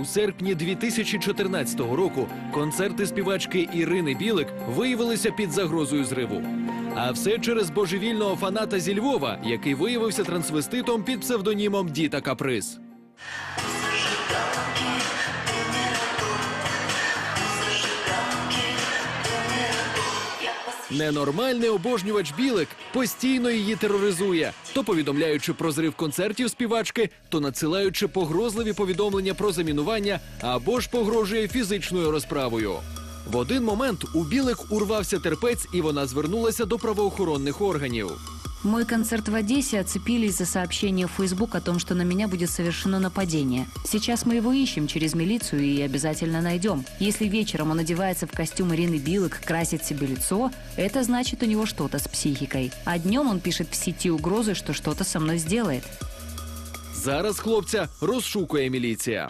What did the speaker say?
У серпні 2014 року концерти співачки Ірини Білик виявилися під загрозою зриву. А все через божевільного фаната зі Львова, який виявився трансвеститом під псевдонімом Діта Каприз. Ненормальний обожнювач білик постійно її тероризує, то повідомляючи про зрив концертів співачки, то надсилаючи погрозливі повідомлення про замінування або ж погрожує фізичною розправою. В один момент у білих урвався терпець, і вона звернулася до правоохоронних органів. Мой концерт в Одессе оцепили из-за сообщения в Facebook о том, что на меня будет совершено нападение. Сейчас мы его ищем через милицию и обязательно найдем. Если вечером он одевается в костюм Ирины Билок, красит себе лицо, это значит у него что-то с психикой. А днем он пишет в сети угрозы, что что-то со мной сделает. Зараз хлопця розшукує міліція.